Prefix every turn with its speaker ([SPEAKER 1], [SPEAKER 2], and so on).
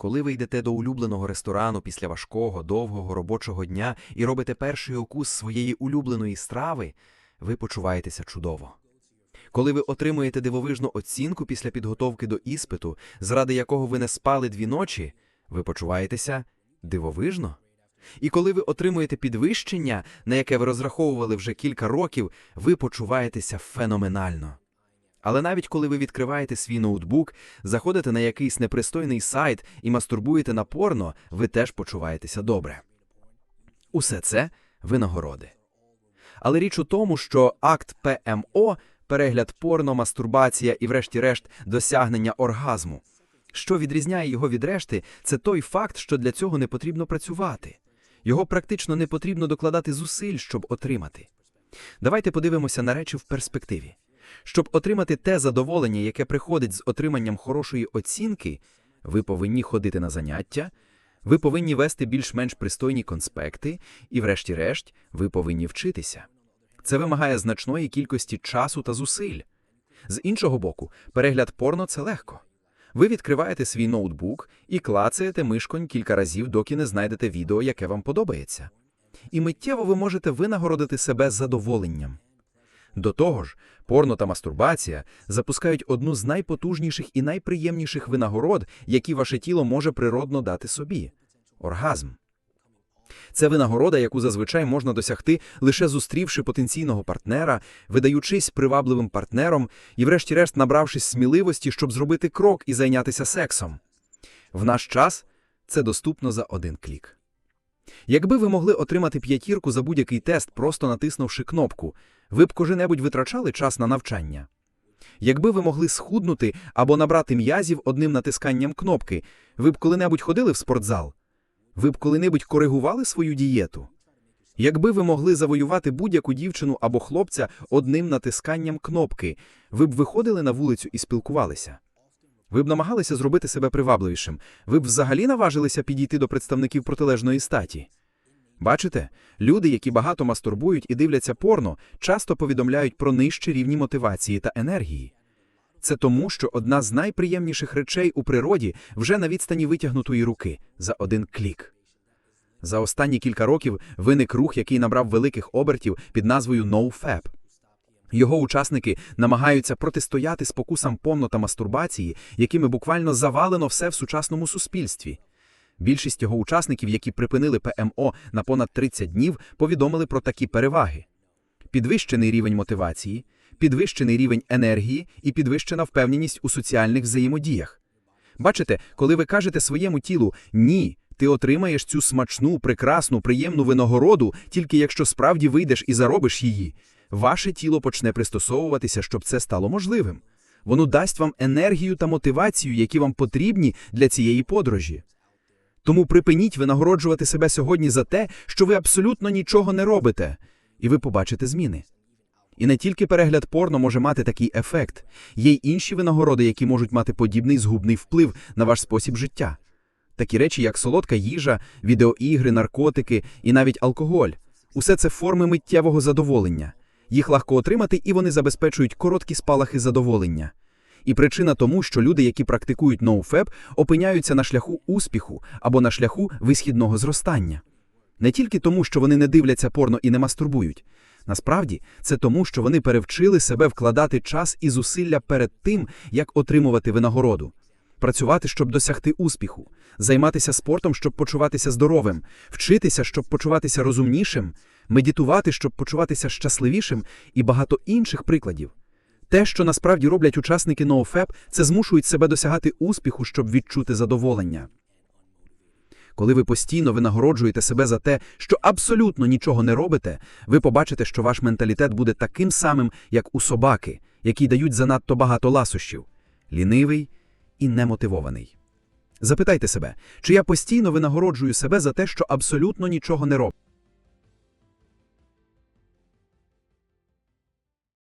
[SPEAKER 1] Коли ви йдете до улюбленого ресторану після важкого, довгого робочого дня і робите перший укус своєї улюбленої страви, ви почуваєтеся чудово. Коли ви отримуєте дивовижну оцінку після підготовки до іспиту, заради якого ви не спали дві ночі, ви почуваєтеся дивовижно. І коли ви отримуєте підвищення, на яке ви розраховували вже кілька років, ви почуваєтеся феноменально. Але навіть коли ви відкриваєте свій ноутбук, заходите на якийсь непристойний сайт і мастурбуєте на порно, ви теж почуваєтеся добре. Усе це винагороди. Але річ у тому, що акт ПМО, перегляд порно, мастурбація і, врешті-решт, досягнення оргазму. Що відрізняє його від решти, це той факт, що для цього не потрібно працювати. Його практично не потрібно докладати зусиль, щоб отримати. Давайте подивимося на речі в перспективі. Щоб отримати те задоволення, яке приходить з отриманням хорошої оцінки, ви повинні ходити на заняття, ви повинні вести більш-менш пристойні конспекти, і, врешті-решт, ви повинні вчитися. Це вимагає значної кількості часу та зусиль. З іншого боку, перегляд порно це легко. Ви відкриваєте свій ноутбук і клацаєте мишконь кілька разів, доки не знайдете відео, яке вам подобається. І миттєво ви можете винагородити себе задоволенням. До того ж, порно та мастурбація запускають одну з найпотужніших і найприємніших винагород, які ваше тіло може природно дати собі оргазм. Це винагорода, яку зазвичай можна досягти, лише зустрівши потенційного партнера, видаючись привабливим партнером і, врешті-решт, набравшись сміливості, щоб зробити крок і зайнятися сексом. В наш час це доступно за один клік. Якби ви могли отримати п'ятірку за будь-який тест, просто натиснувши кнопку, ви б кожен-небудь витрачали час на навчання. Якби ви могли схуднути або набрати м'язів одним натисканням кнопки, ви б коли-небудь ходили в спортзал? Ви б коли-небудь коригували свою дієту? Якби ви могли завоювати будь-яку дівчину або хлопця одним натисканням кнопки, ви б виходили на вулицю і спілкувалися? Ви б намагалися зробити себе привабливішим, ви б взагалі наважилися підійти до представників протилежної статі? Бачите, люди, які багато мастурбують і дивляться порно, часто повідомляють про нижчі рівні мотивації та енергії. Це тому, що одна з найприємніших речей у природі вже на відстані витягнутої руки за один клік. За останні кілька років виник рух, який набрав великих обертів під назвою NoFap. Його учасники намагаються протистояти спокусам порно та мастурбації, якими буквально завалено все в сучасному суспільстві. Більшість його учасників, які припинили ПМО на понад 30 днів, повідомили про такі переваги: підвищений рівень мотивації, підвищений рівень енергії і підвищена впевненість у соціальних взаємодіях. Бачите, коли ви кажете своєму тілу ні, ти отримаєш цю смачну, прекрасну, приємну винагороду, тільки якщо справді вийдеш і заробиш її, ваше тіло почне пристосовуватися, щоб це стало можливим. Воно дасть вам енергію та мотивацію, які вам потрібні для цієї подорожі. Тому припиніть винагороджувати себе сьогодні за те, що ви абсолютно нічого не робите, і ви побачите зміни. І не тільки перегляд порно може мати такий ефект, є й інші винагороди, які можуть мати подібний згубний вплив на ваш спосіб життя. Такі речі, як солодка їжа, відеоігри, наркотики і навіть алкоголь усе це форми миттєвого задоволення. Їх легко отримати, і вони забезпечують короткі спалахи задоволення. І причина тому, що люди, які практикують NoFap, опиняються на шляху успіху або на шляху висхідного зростання. Не тільки тому, що вони не дивляться порно і не мастурбують. Насправді, це тому, що вони перевчили себе вкладати час і зусилля перед тим, як отримувати винагороду. Працювати, щоб досягти успіху, займатися спортом, щоб почуватися здоровим, вчитися, щоб почуватися розумнішим, медитувати, щоб почуватися щасливішим, і багато інших прикладів. Те, що насправді роблять учасники NoFap, це змушують себе досягати успіху, щоб відчути задоволення. Коли ви постійно винагороджуєте себе за те, що абсолютно нічого не робите, ви побачите, що ваш менталітет буде таким самим, як у собаки, які дають занадто багато ласощів – лінивий і немотивований. Запитайте себе, чи я постійно винагороджую себе за те, що абсолютно нічого не роблю?